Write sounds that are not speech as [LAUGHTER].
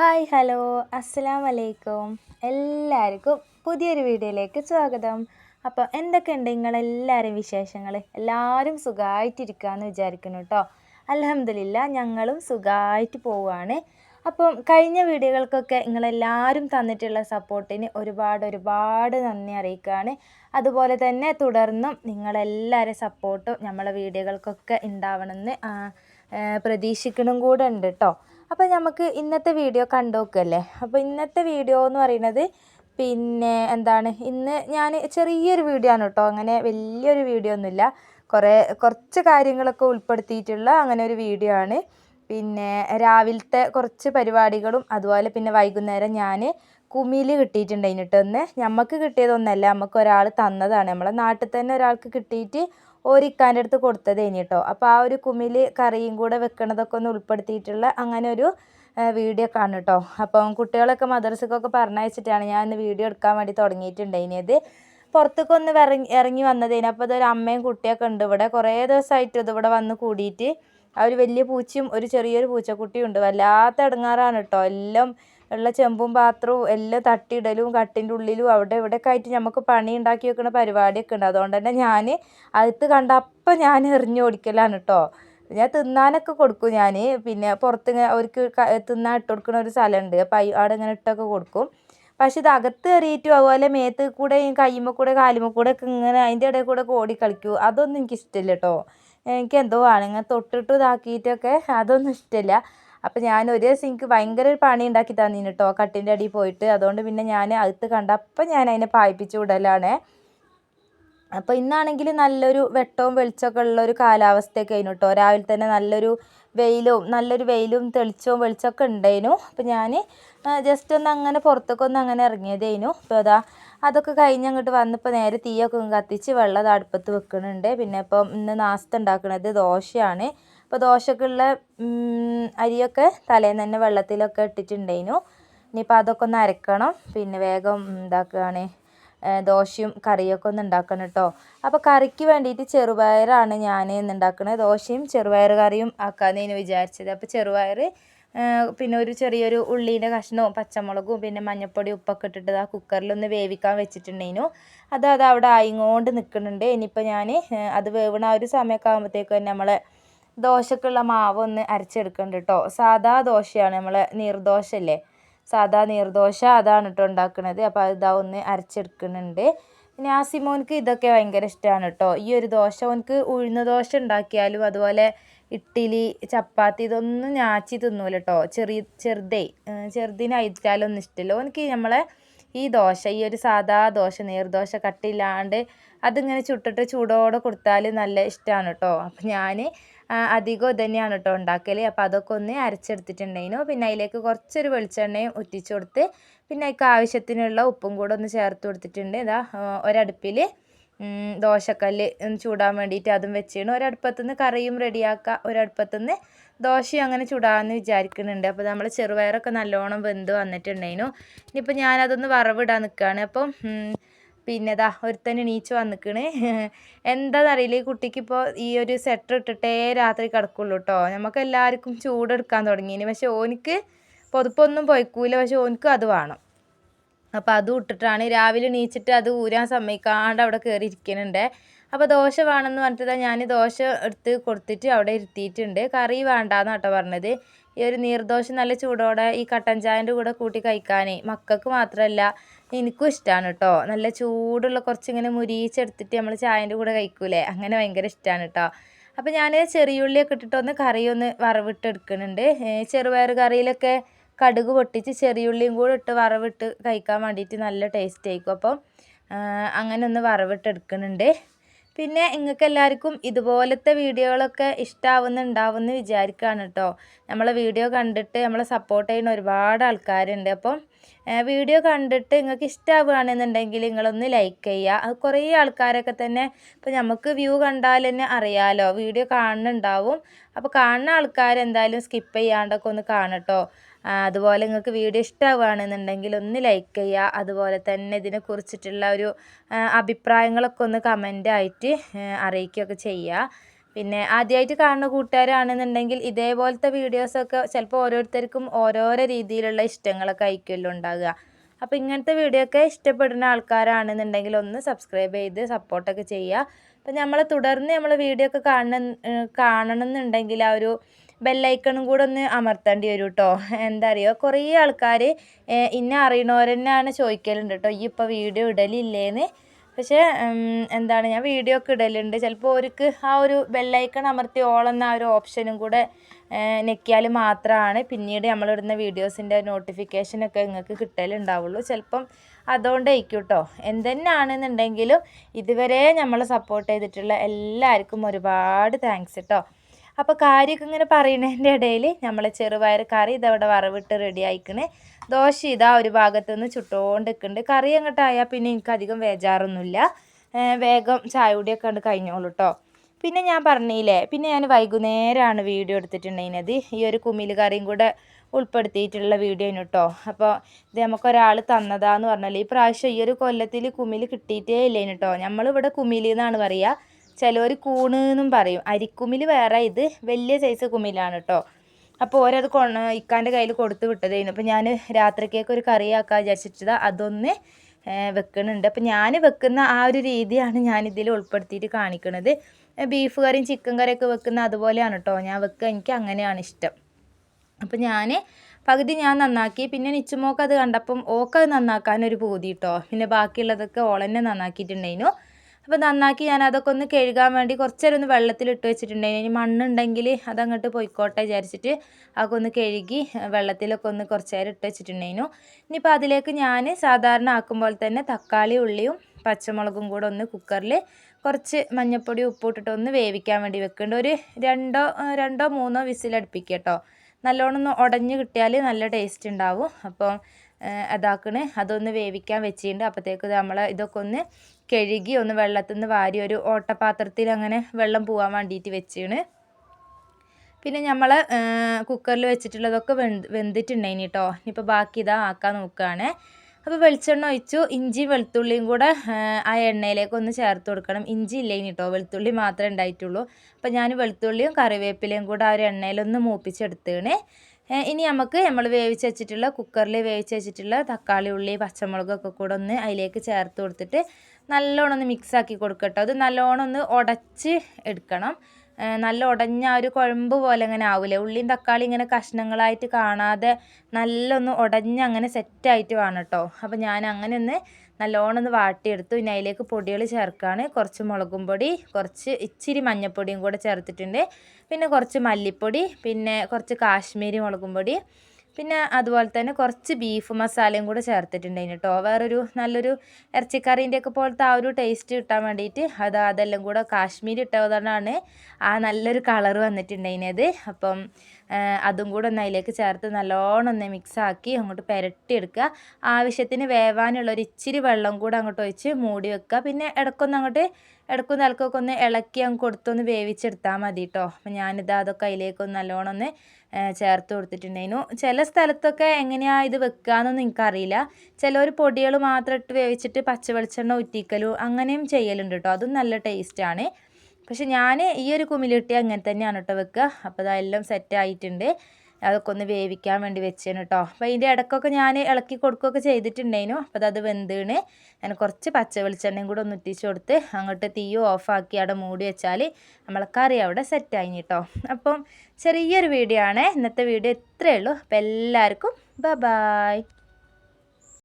Hi hello. അസ്സലാം വലൈക്കും എല്ലാവർക്കും പുതിയൊരു വീഡിയോയിലേക്ക് സ്വാഗതം. അപ്പോൾ എന്തൊക്കെയുണ്ട് നിങ്ങളെല്ലാവരും വിശേഷങ്ങൾ? എല്ലാവരും സുഖമായിട്ടിരിക്കുകയെന്ന് വിചാരിക്കുന്നു കേട്ടോ. അലഹമില്ല ഞങ്ങളും സുഖമായിട്ട് പോവുകയാണ്. അപ്പം കഴിഞ്ഞ വീഡിയോകൾക്കൊക്കെ നിങ്ങളെല്ലാവരും തന്നിട്ടുള്ള സപ്പോർട്ടിന് ഒരുപാട് ഒരുപാട് നന്ദി അറിയിക്കുകയാണ്. അതുപോലെ തന്നെ തുടർന്നും നിങ്ങളെല്ലാവരും സപ്പോർട്ടും നമ്മളെ വീഡിയോകൾക്കൊക്കെ ഉണ്ടാവണമെന്ന് പ്രതീക്ഷിക്കണം കൂടെ ഉണ്ട് കേട്ടോ. അപ്പോൾ നമുക്ക് ഇന്നത്തെ വീഡിയോ കണ്ടുനോക്കല്ലേ അപ്പോൾ ഇന്നത്തെ വീഡിയോ എന്ന് പറയുന്നത് പിന്നെ എന്താണ്? ഇന്ന് ഞാൻ ചെറിയൊരു വീഡിയോ ആണ് കേട്ടോ. അങ്ങനെ വലിയൊരു വീഡിയോ ഒന്നുമില്ല. കുറേ കുറച്ച് കാര്യങ്ങളൊക്കെ ഉൾപ്പെടുത്തിയിട്ടുള്ള അങ്ങനെ ഒരു വീഡിയോ ആണ്. പിന്നെ രാവിലത്തെ കുറച്ച് പരിപാടികളും അതുപോലെ പിന്നെ വൈകുന്നേരം ഞാൻ കുമിയിൽ കിട്ടിയിട്ടുണ്ട് അതിനിട്ടൊന്ന് ഒന്ന് നമുക്ക് കിട്ടിയതൊന്നല്ല നമുക്ക് ഒരാൾ തന്നതാണ്. നമ്മളെ നാട്ടിൽ തന്നെ ഒരാൾക്ക് കിട്ടിയിട്ട് ഓരിക്കാന്റെ അടുത്ത് കൊടുത്തത് കേട്ടോ അപ്പോൾ ആ ഒരു കുമിൽ കറിയും കൂടെ വെക്കണതൊക്കെ ഒന്ന് ഉൾപ്പെടുത്തിയിട്ടുള്ള അങ്ങനെ ഒരു വീഡിയോ കാണും കേട്ടോ അപ്പം കുട്ടികളൊക്കെ മദർസക്കൊക്കെ പറഞ്ഞയച്ചിട്ടാണ് ഞാൻ ഇന്ന് വീഡിയോ എടുക്കാൻ വേണ്ടി തുടങ്ങിയിട്ടുണ്ടായിനത് പുറത്തേക്ക് ഒന്ന് ഇറങ്ങി ഇറങ്ങി വന്നതിന്. അപ്പോൾ അതൊരു അമ്മയും കുട്ടിയൊക്കെ ഉണ്ട് ഇവിടെ. കുറേ ദിവസമായിട്ട് ഇത് ഇവിടെ വന്ന് കൂടിയിട്ട് ആ ഒരു വലിയ പൂച്ചയും ഒരു ചെറിയൊരു പൂച്ചക്കുട്ടിയും ഉണ്ട്. വല്ലാത്ത ഇടങ്ങാറാണ് കേട്ടോ എല്ലാം ഉള്ള ചെമ്പും പാത്രവും എല്ലാം തട്ടിയിടലും കട്ടിന്റെ ഉള്ളിലും അവിടെ ഇവിടെയൊക്കെ ആയിട്ട് നമുക്ക് പണി ഉണ്ടാക്കി വെക്കുന്ന പരിപാടിയൊക്കെ ഉണ്ട്. അതുകൊണ്ട് തന്നെ ഞാൻ അകത്ത് കണ്ട ഞാൻ എറിഞ്ഞു ഓടിക്കലാണ് കേട്ടോ ഞാൻ തിന്നാനൊക്കെ കൊടുക്കും ഞാൻ പിന്നെ പുറത്ത് അവർക്ക് തിന്നാൻ ഇട്ട് കൊടുക്കുന്ന ഒരു സ്ഥലമുണ്ട്. അപ്പം അവിടെ ഇങ്ങനെ ഇട്ടൊക്കെ കൊടുക്കും. പക്ഷെ ഇത് അകത്ത് കയറിയിട്ടും അതുപോലെ മേത്ത് കൂടെ കയ്യുമ്മ കൂടെ കാലുമ്മ കൂടെ ഒക്കെ ഇങ്ങനെ അതിന്റെ ഇടയിൽ കൂടെ ഓടി കളിക്കും. അതൊന്നും എനിക്ക് ഇഷ്ടമില്ല കേട്ടോ എനിക്ക് എന്തോ ആണ്. ഇങ്ങനെ തൊട്ടിട്ട് ഇതാക്കിയിട്ടൊക്കെ അതൊന്നും ഇഷ്ടമില്ല. അപ്പോൾ ഞാൻ ഒരു ദിവസം എനിക്ക് ഭയങ്കര ഒരു പണി ഉണ്ടാക്കി തന്നിന് കേട്ടോ കട്ടിന്റെ അടിയിൽ പോയിട്ട്. അതുകൊണ്ട് പിന്നെ ഞാൻ അകത്ത് കണ്ട അപ്പം ഞാൻ അതിനെ പായിപ്പിച്ച് വിടലാണ്. അപ്പോൾ ഇന്നാണെങ്കിൽ നല്ലൊരു വെട്ടവും വെളിച്ചമൊക്കെ ഉള്ള ഒരു കാലാവസ്ഥയൊക്കെ ആയിരുന്നു കേട്ടോ രാവിലെ തന്നെ നല്ലൊരു വെയിലും നല്ലൊരു വെയിലും തെളിച്ചവും വെളിച്ചമൊക്കെ ഉണ്ടായിരുന്നു അപ്പോൾ ഞാൻ ജസ്റ്റ് ഒന്ന് അങ്ങനെ പുറത്തൊക്കെ ഒന്ന് അങ്ങനെ ഇറങ്ങിയതായിരുന്നു അപ്പോൾ അതാ അതൊക്കെ കഴിഞ്ഞ് അങ്ങോട്ട് വന്നപ്പോൾ നേരെ തീയൊക്കെ കത്തിച്ച് വെള്ളം അടുപ്പത്ത് വെക്കുന്നുണ്ട് പിന്നെ ഇപ്പം ഇന്ന് നാസ്ത ഉണ്ടാക്കുന്നത് ദോശയാണ്. അപ്പോൾ ദോശക്കുള്ള അരിയൊക്കെ തലേന്ന് തന്നെ വെള്ളത്തിലൊക്കെ ഇട്ടിട്ടുണ്ടായിരുന്നു ഇനിയിപ്പോൾ അതൊക്കെ ഒന്ന് അരക്കണം. പിന്നെ വേഗം എന്താക്കുകയാണ് ദോശയും കറിയൊക്കെ ഒന്ന് ഉണ്ടാക്കണം കേട്ടോ. അപ്പോൾ കറിക്ക് വേണ്ടിയിട്ട് ചെറുപയറാണ് ഞാൻ ഇന്ന് ഉണ്ടാക്കുന്നത് ദോശയും ചെറുപയർ കറിയും ആക്കാമെന്ന് വിചാരിച്ചത്. അപ്പോൾ ചെറുപയർ പിന്നെ ഒരു ചെറിയൊരു ഉള്ളീന്റെ കഷ്ണവും പച്ചമുളകും പിന്നെ മഞ്ഞപ്പൊടി ഉപ്പൊക്കെ ഇട്ടിട്ട് ആ കുക്കറിലൊന്ന് വേവിക്കാൻ വെച്ചിട്ടുണ്ടേനു അത് അത് അവിടെ ആയിങ്ങോണ്ട് നിൽക്കുന്നുണ്ട് ഇനിയിപ്പോൾ ഞാൻ അത് വേവണ ആ ഒരു സമയമൊക്കെ ആകുമ്പോഴത്തേക്കും നമ്മളെ ദോശക്കുള്ള മാവ് ഒന്ന് അരച്ചെടുക്കുന്നുണ്ട് കേട്ടോ സാദാ ദോശയാണ് നമ്മൾ നീർദോശ അല്ലേ സാദാ നീർദോശ അതാണ് കേട്ടോ ഉണ്ടാക്കുന്നത് അപ്പോൾ ഇതാ ഒന്ന് അരച്ചെടുക്കുന്നുണ്ട് പിന്നെ ആസിമോൻക്ക് ഇതൊക്കെ ഭയങ്കര ഇഷ്ടമാണ് കേട്ടോ ഈ ഒരു ദോശ ഓനക്ക് ഉഴുന്ന ദോശ ഉണ്ടാക്കിയാലും അതുപോലെ ഇഡ്ഡലി ചപ്പാത്തി ഇതൊന്നും ഞാച്ചി തിന്നൂല കേട്ടോ ചെറിയ ചെറുതേ ചെറുതിനായിട്ടാലൊന്നും ഇഷ്ടമില്ല ഓനക്ക് നമ്മളെ ഈ ദോശ ഈ ഒരു സാദാ ദോശ നീർദോശ കട്ടില്ലാണ്ട് അതിങ്ങനെ ചുട്ടിട്ട് ചൂടോടെ കൊടുത്താൽ നല്ല ഇഷ്ടമാണ് കേട്ടോ അപ്പം ഞാൻ അധികം ഇതന്നെയാണ് തന്നെയാണ് കേട്ടോ ഉണ്ടാക്കൽ അപ്പോൾ അതൊക്കെ ഒന്ന് അരച്ചെടുത്തിട്ടുണ്ടായിരുന്നു. പിന്നെ അതിലേക്ക് കുറച്ചൊരു വെളിച്ചെണ്ണയും ഒറ്റിച്ചു കൊടുത്ത് പിന്നെ അതിക്ക് ആവശ്യത്തിനുള്ള ഉപ്പും കൂടെ ഒന്ന് ചേർത്ത് കൊടുത്തിട്ടുണ്ട്. ഇതാ ഒരടുപ്പിൽ ദോശക്കല്ല് ചൂടാൻ വേണ്ടിയിട്ട് അതും വെച്ചിരുന്നു. ഒരടുപ്പത്തു നിന്ന് കറിയും റെഡിയാക്കുക ഒരടുപ്പത്തു ദോശയും അങ്ങനെ ചൂടാമെന്ന് വിചാരിക്കുന്നുണ്ട്. അപ്പോൾ നമ്മൾ ചെറുപയറൊക്കെ നല്ലോണം വെന്ത് വന്നിട്ടുണ്ടായിരുന്നു. ഇനിയിപ്പോൾ ഞാനതൊന്ന് വറവിടാൻ നിൽക്കുകയാണ് അപ്പം പിന്നെ ദാ ഒരുത്തൻ എണീച്ച് വന്നിക്കണ്. [LAUGHS] എന്താണെന്നറിയില്ല ഈ കുട്ടിക്കിപ്പോൾ ഈ ഒരു സെറ്റർ ഇട്ടിട്ടേ രാത്രി കിടക്കുള്ളൂ കേട്ടോ നമുക്ക് എല്ലാവർക്കും ചൂടെടുക്കാൻ തുടങ്ങിയിന് പക്ഷെ ഓനിക്ക് പൊതുപ്പൊന്നും പൊയ്ക്കൂല. പക്ഷെ ഓനിക്ക് അത് വേണം. അപ്പോൾ അതും ഇട്ടിട്ടാണ് രാവിലെ എണീച്ചിട്ട് അത് ഊരാൻ സമ്മതിക്കാണ്ട് അവിടെ കയറി ഇരിക്കുന്നുണ്ട് അപ്പോൾ ദോശ വേണമെന്ന് പറഞ്ഞിട്ട് ഞാൻ ദോശ എടുത്ത് കൊടുത്തിട്ട് അവിടെ ഇരുത്തിയിട്ടുണ്ട്. കറി വേണ്ടാന്ന് കേട്ടോ പറഞ്ഞത്. ഈ ഒരു നീർദോശ നല്ല ചൂടോടെ ഈ കട്ടൻ ചായന്റെ കൂടെ കൂട്ടി കഴിക്കാനേ മക്കൾക്ക് മാത്രമല്ല എനിക്കും ഇഷ്ടമാണ് കേട്ടോ നല്ല ചൂടുള്ള കുറച്ചിങ്ങനെ മുരിയിച്ചെടുത്തിട്ട് നമ്മൾ ചായന്റെ കൂടെ കഴിക്കൂലേ? അങ്ങനെ ഭയങ്കര ഇഷ്ടമാണ് കേട്ടോ അപ്പോൾ ഞാൻ ചെറിയുള്ളിയൊക്കെ ഇട്ടിട്ടൊന്ന് കറി ഒന്ന് വറവിട്ട് എടുക്കുന്നുണ്ട്. ചെറുപയർ കറിയിലൊക്കെ കടുക് പൊട്ടിച്ച് ചെറിയുള്ളിയും കൂടെ ഇട്ട് വറവിട്ട് കഴിക്കാൻ വേണ്ടിയിട്ട് നല്ല ടേസ്റ്റ് ആയിരിക്കും. അപ്പം അങ്ങനെ ഒന്ന് വറവിട്ട് എടുക്കുന്നുണ്ട്. പിന്നെ നിങ്ങൾക്ക് എല്ലാവർക്കും ഇതുപോലത്തെ വീഡിയോകളൊക്കെ ഇഷ്ടമാവുന്നുണ്ടാവുമെന്ന് വിചാരിക്കുകയാണ് കേട്ടോ നമ്മളെ വീഡിയോ കണ്ടിട്ട് നമ്മളെ സപ്പോർട്ട് ചെയ്യുന്ന ഒരുപാട് ആൾക്കാരുണ്ട്. അപ്പം വീഡിയോ കണ്ടിട്ട് നിങ്ങൾക്ക് ഇഷ്ടമാവുകയാണെന്നുണ്ടെങ്കിൽ നിങ്ങളൊന്ന് ലൈക്ക് ചെയ്യുക അത് കുറേ ആൾക്കാരൊക്കെ തന്നെ ഇപ്പോൾ നമുക്ക് വ്യൂ കണ്ടാൽ തന്നെ അറിയാമല്ലോ വീഡിയോ കാണുന്നുണ്ടാവും. അപ്പോൾ കാണുന്ന ആൾക്കാരെന്തായാലും സ്കിപ്പ് ചെയ്യാണ്ടൊക്കെ ഒന്ന് കാണട്ടോ. അതുപോലെ നിങ്ങൾക്ക് വീഡിയോ ഇഷ്ടമാവുകയാണെന്നുണ്ടെങ്കിൽ ഒന്ന് ലൈക്ക് ചെയ്യുക. അതുപോലെ തന്നെ ഇതിനെ കുറിച്ചിട്ടുള്ള ഒരു അഭിപ്രായങ്ങളൊക്കെ ഒന്ന് കമന്റ് ആയിട്ട് അറിയിക്കുകയൊക്കെ ചെയ്യുക. പിന്നെ ആദ്യമായിട്ട് കാണുന്ന കൂട്ടുകാരാണെന്നുണ്ടെങ്കിൽ ഇതേപോലത്തെ വീഡിയോസൊക്കെ ചിലപ്പോൾ ഓരോരുത്തർക്കും ഓരോരോ രീതിയിലുള്ള ഇഷ്ടങ്ങളൊക്കെ ആയിരിക്കുമല്ലോ ഉണ്ടാകുക അപ്പോൾ ഇങ്ങനത്തെ വീഡിയോ ഒക്കെ ഇഷ്ടപ്പെടുന്ന ആൾക്കാരാണെന്നുണ്ടെങ്കിൽ ഒന്ന് സബ്സ്ക്രൈബ് ചെയ്ത് സപ്പോർട്ടൊക്കെ ചെയ്യുക. അപ്പോൾ നമ്മൾ തുടർന്ന് നമ്മൾ വീഡിയോ ഒക്കെ കാണണം കാണണം എന്നുണ്ടെങ്കിൽ ആ ഒരു ബെല്ലൈക്കണും കൂടെ ഒന്ന് അമർത്തേണ്ടി വരും കേട്ടോ എന്താ അറിയുക കുറേ ആൾക്കാർ ഇന്നെ അറിയണവരെന്നാണ് ചോദിക്കലുണ്ട് കേട്ടോ ഈ ഇപ്പോൾ വീഡിയോ ഇടലില്ലേന്ന്? പക്ഷേ എന്താണ് ഞാൻ വീഡിയോ ഒക്കെ ഇടലുണ്ട്. ചിലപ്പോൾ അവർക്ക് ആ ഒരു ബെല്ലൈക്കൺ അമർത്തി ഓളെന്ന ആ ഒരു ഓപ്ഷനും കൂടെ ഞെക്കിയാൽ മാത്രമാണ് പിന്നീട് നമ്മളിടുന്ന വീഡിയോസിന്റെ നോട്ടിഫിക്കേഷനൊക്കെ നിങ്ങൾക്ക് കിട്ടലുണ്ടാവുള്ളൂ. ചിലപ്പം അതുകൊണ്ടായിരിക്കും കേട്ടോ എന്തെന്നാണെന്നുണ്ടെങ്കിലും ഇതുവരെ നമ്മളെ സപ്പോർട്ട് ചെയ്തിട്ടുള്ള എല്ലാവർക്കും ഒരുപാട് താങ്ക്സ് കേട്ടോ അപ്പോൾ കാര്യമൊക്കെ ഇങ്ങനെ പറയുന്നതിന്റെ ഇടയിൽ നമ്മൾ ചെറുപയർ കറി ഇതവിടെ വറവിട്ട് റെഡി ആയിക്കണ്. ദോശ ഇതാ ഒരു ഭാഗത്തു നിന്ന് ചുട്ടുകൊണ്ട് നിൽക്കുന്നുണ്ട് കറി അങ്ങോട്ടായാൽ പിന്നെ എനിക്ക് അധികം വേജാറൊന്നുമില്ല. വേഗം ചായ കൂടിയൊക്കെ കണ്ട് കഴിഞ്ഞോളൂ കേട്ടോ പിന്നെ ഞാൻ പറഞ്ഞില്ലേ പിന്നെ ഞാൻ വൈകുന്നേരമാണ് വീഡിയോ എടുത്തിട്ടുണ്ടായിരുന്നത്. ഈ ഒരു കുമിൽ കറിയും കൂടെ ഉൾപ്പെടുത്തിയിട്ടുള്ള വീഡിയോ കേട്ടോ അപ്പോൾ ഇത് നമുക്കൊരാൾ തന്നതാന്ന് പറഞ്ഞാൽ ഈ പ്രാവശ്യം ഈ ഒരു കൊല്ലത്തിൽ കുമിൽ കിട്ടിയിട്ടേ ഇല്ലേന് കേട്ടോ നമ്മളിവിടെ കുമിലിന്നാണ് പറയുക ചിലവർ കൂണ് എന്നും പറയും. അരിക്കുമിൽ വേറെ ഇത് വലിയ സൈസ് കുമിലാണ് കേട്ടോ അപ്പോൾ ഓരത് കൊ ഇക്കാന്റെ കയ്യിൽ കൊടുത്ത് വിട്ടതായിരുന്നു അപ്പോൾ ഞാൻ രാത്രിക്കേക്ക് ഒരു കറി കറിയാക്കാൻ വിചാരിച്ചിട്ട് അതൊന്ന് വെക്കുന്നുണ്ട് അപ്പോൾ ഞാൻ വെക്കുന്ന ആ ഒരു രീതിയാണ് ഞാൻ ഇതിൽ ഉൾപ്പെടുത്തിയിട്ട് കാണിക്കുന്നത് ബീഫ് കറിയും ചിക്കൻ കറിയൊക്കെ വെക്കുന്ന അതുപോലെയാണ് കേട്ടോ ഞാൻ വെക്കുക എനിക്ക് അങ്ങനെയാണ് ഇഷ്ടം. അപ്പോൾ ഞാൻ പകുതി ഞാൻ നന്നാക്കി. പിന്നെ നിച്ചുമോക്ക് അത് കണ്ടപ്പം ഓക്കത് നന്നാക്കാനൊരു പൂതി കേട്ടോ പിന്നെ ബാക്കിയുള്ളതൊക്കെ ഓളന്നെ നന്നാക്കിയിട്ടുണ്ടായിരുന്നു അപ്പോൾ നന്നാക്കി ഞാൻ അതൊക്കെ ഒന്ന് കഴുകാൻ വേണ്ടി കുറച്ചേരം ഒന്ന് വെള്ളത്തിലിട്ട് വെച്ചിട്ടുണ്ടായിരുന്നു. ഇനി മണ്ണുണ്ടെങ്കിൽ അതങ്ങോട്ട് പോയിക്കോട്ടെ വിചാരിച്ചിട്ട് അതൊക്കെ ഒന്ന് കഴുകി വെള്ളത്തിലൊക്കെ ഒന്ന് കുറച്ച് നേരം ഇട്ട് വെച്ചിട്ടുണ്ടായിരുന്നു. ഇനിയിപ്പോൾ അതിലേക്ക് ഞാൻ സാധാരണ ആക്കുമ്പോൾ തന്നെ തക്കാളി ഉള്ളിയും പച്ചമുളകും കൂടെ ഒന്ന് കുക്കറിൽ കുറച്ച് മഞ്ഞൾപ്പൊടി ഉപ്പിട്ടിട്ട് ഒന്ന് വേവിക്കാൻ വേണ്ടി വെക്കുന്നുണ്ട്. ഒരു രണ്ടോ രണ്ടോ മൂന്നോ വിസിലടുപ്പിക്കുക കേട്ടോ. നല്ലോണം ഒന്ന് ഉടഞ്ഞ് കിട്ടിയാൽ നല്ല ടേസ്റ്റ് ഉണ്ടാവും. അപ്പം അതാക്കണേ. അതൊന്ന് വേവിക്കാൻ വെച്ചിട്ടുണ്ട്. അപ്പോഴത്തേക്ക് നമ്മൾ ഇതൊക്കെ ഒന്ന് കഴുകി ഒന്ന് വെള്ളത്തിൽ നിന്ന് വാരി ഒരു ഓട്ടപാത്രത്തിൽ അങ്ങനെ വെള്ളം പോകാൻ വേണ്ടിയിട്ട് വെച്ചാണ്. പിന്നെ നമ്മൾ കുക്കറിൽ വെച്ചിട്ടുള്ളതൊക്കെ വെന്ത് വെന്തിട്ടുണ്ടായിനി കേട്ടോ ഇനിയിപ്പോൾ ബാക്കി ഇതാ ആക്കാൻ നോക്കുകയാണ് അപ്പോൾ വെളിച്ചെണ്ണ ഒഴിച്ചു. ഇഞ്ചി വെളുത്തുള്ളിയും കൂടെ ആ എണ്ണയിലേക്ക് ഒന്ന് ചേർത്ത് കൊടുക്കണം. ഇഞ്ചി ഇല്ലേനി കേട്ടോ വെളുത്തുള്ളി മാത്രമേ ഉണ്ടായിട്ടുള്ളൂ. അപ്പോൾ ഞാൻ വെളുത്തുള്ളിയും കറിവേപ്പിലയും കൂടെ ആ ഒരു എണ്ണയിലൊന്ന് മൂപ്പിച്ചെടുത്തേണ്. ഇനി നമുക്ക് നമ്മൾ വേവിച്ച് വെച്ചിട്ടുള്ള കുക്കറിൽ വേവിച്ച് വെച്ചിട്ടുള്ള തക്കാളി ഉള്ളി പച്ചമുളകൊക്കെ കൂടെ ഒന്ന് അതിലേക്ക് ചേർത്ത് കൊടുത്തിട്ട് നല്ലോണം ഒന്ന് മിക്സ് ആക്കി കൊടുക്കട്ടോ അത് നല്ലോണം ഒന്ന് ഉടച്ച് എടുക്കണം. നല്ല ഉടഞ്ഞ ഒരു കുഴമ്പ് പോലെ അങ്ങനെ ആവില്ലേ ഉള്ളിയും തക്കാളി ഇങ്ങനെ കഷ്ണങ്ങളായിട്ട് കാണാതെ നല്ലൊന്ന് ഉടഞ്ഞ് അങ്ങനെ സെറ്റായിട്ട് വേണം കേട്ടോ അപ്പോൾ ഞാൻ അങ്ങനെ ഒന്ന് നല്ലോണം ഒന്ന് വാട്ടിയെടുത്തു. ഇനി അതിലേക്ക് പൊടികൾ ചേർക്കുകയാണ് കുറച്ച് മുളകും പൊടി കുറച്ച് ഇച്ചിരി മഞ്ഞൾപ്പൊടിയും കൂടെ ചേർത്തിട്ടുണ്ട്. പിന്നെ കുറച്ച് മല്ലിപ്പൊടി പിന്നെ കുറച്ച് കാശ്മീരി മുളകും പൊടി പിന്നെ അതുപോലെ തന്നെ കുറച്ച് ബീഫ് മസാലയും കൂടെ ചേർത്തിട്ടുണ്ടായിന് കേട്ടോ. വേറൊരു നല്ലൊരു ഇറച്ചിക്കറീന്റെയൊക്കെ പോലത്തെ ആ ഒരു ടേസ്റ്റ് കിട്ടാൻ വേണ്ടിയിട്ട് അത് അതെല്ലാം കൂടെ കാശ്മീരി ഇട്ടതുകൊണ്ടാണ് ആ നല്ലൊരു കളർ വന്നിട്ടുണ്ടായിരുന്നത്. അപ്പം അതും കൂടെ ഒന്ന് അതിലേക്ക് ചേർത്ത് നല്ലോണം ഒന്ന് മിക്സാക്കി അങ്ങോട്ട് പുരട്ടിയെടുക്കുക. ആവശ്യത്തിന് വേവാനുള്ള ഒരു ഇച്ചിരി വെള്ളം കൂടെ അങ്ങോട്ട് ഒഴിച്ച് മൂടി വെക്കുക. പിന്നെ ഇടക്കൊന്ന് അങ്ങോട്ട് ഇടയ്ക്കും നിലക്കൊക്കെ ഒന്ന് ഇളക്കി അങ്ങ് കൊടുത്തൊന്ന് വേവിച്ചെടുത്താൽ മതി കേട്ടോ. അപ്പം ഞാനിത് അതൊക്കെ അതിലേക്കൊന്ന് നല്ലോണം ഒന്ന് ചേർത്ത് കൊടുത്തിട്ടുണ്ടായിരുന്നു. ചില സ്ഥലത്തൊക്കെ എങ്ങനെയാണ് ഇത് വെക്കുകയെന്നൊന്നും എനിക്കറിയില്ല. ചിലർ പൊടികൾ മാത്രം ഇട്ട് വേവിച്ചിട്ട് പച്ച വെളിച്ചെണ്ണ ഉറ്റിക്കലും അങ്ങനെയും ചെയ്യലുണ്ട് കേട്ടോ അതും നല്ല ടേസ്റ്റാണ് പക്ഷെ ഞാൻ ഈ ഒരു കുമിലിട്ടി അങ്ങനെ തന്നെയാണ് കേട്ടോ വെക്കുക അപ്പോൾ അതെല്ലാം സെറ്റ് ആയിട്ടുണ്ട്. അതൊക്കെ ഒന്ന് വേവിക്കാൻ വേണ്ടി വെച്ചേന് കേട്ടോ അപ്പോൾ അതിന്റെ ഇടയ്ക്കൊക്കെ ഞാൻ ഇളക്കി കൊടുക്കുകയൊക്കെ ചെയ്തിട്ടുണ്ടായിരുന്നു അപ്പോൾ അത് വെന്തീണ്. ഞാൻ കുറച്ച് പച്ച വെളിച്ചെണ്ണയും കൂടെ ഒന്ന് ഇട്ടിച്ച് കൊടുത്ത് അങ്ങോട്ട് തീ ഓഫാക്കി അവിടെ മൂടി വെച്ചാൽ നമ്മളെ കറി അവിടെ സെറ്റായി കേട്ടോ അപ്പം ചെറിയൊരു വീഡിയോ ആണ്. ഇന്നത്തെ വീഡിയോ ഇത്രയേ ഉള്ളൂ. അപ്പോൾ എല്ലാവർക്കും ബ ബായ്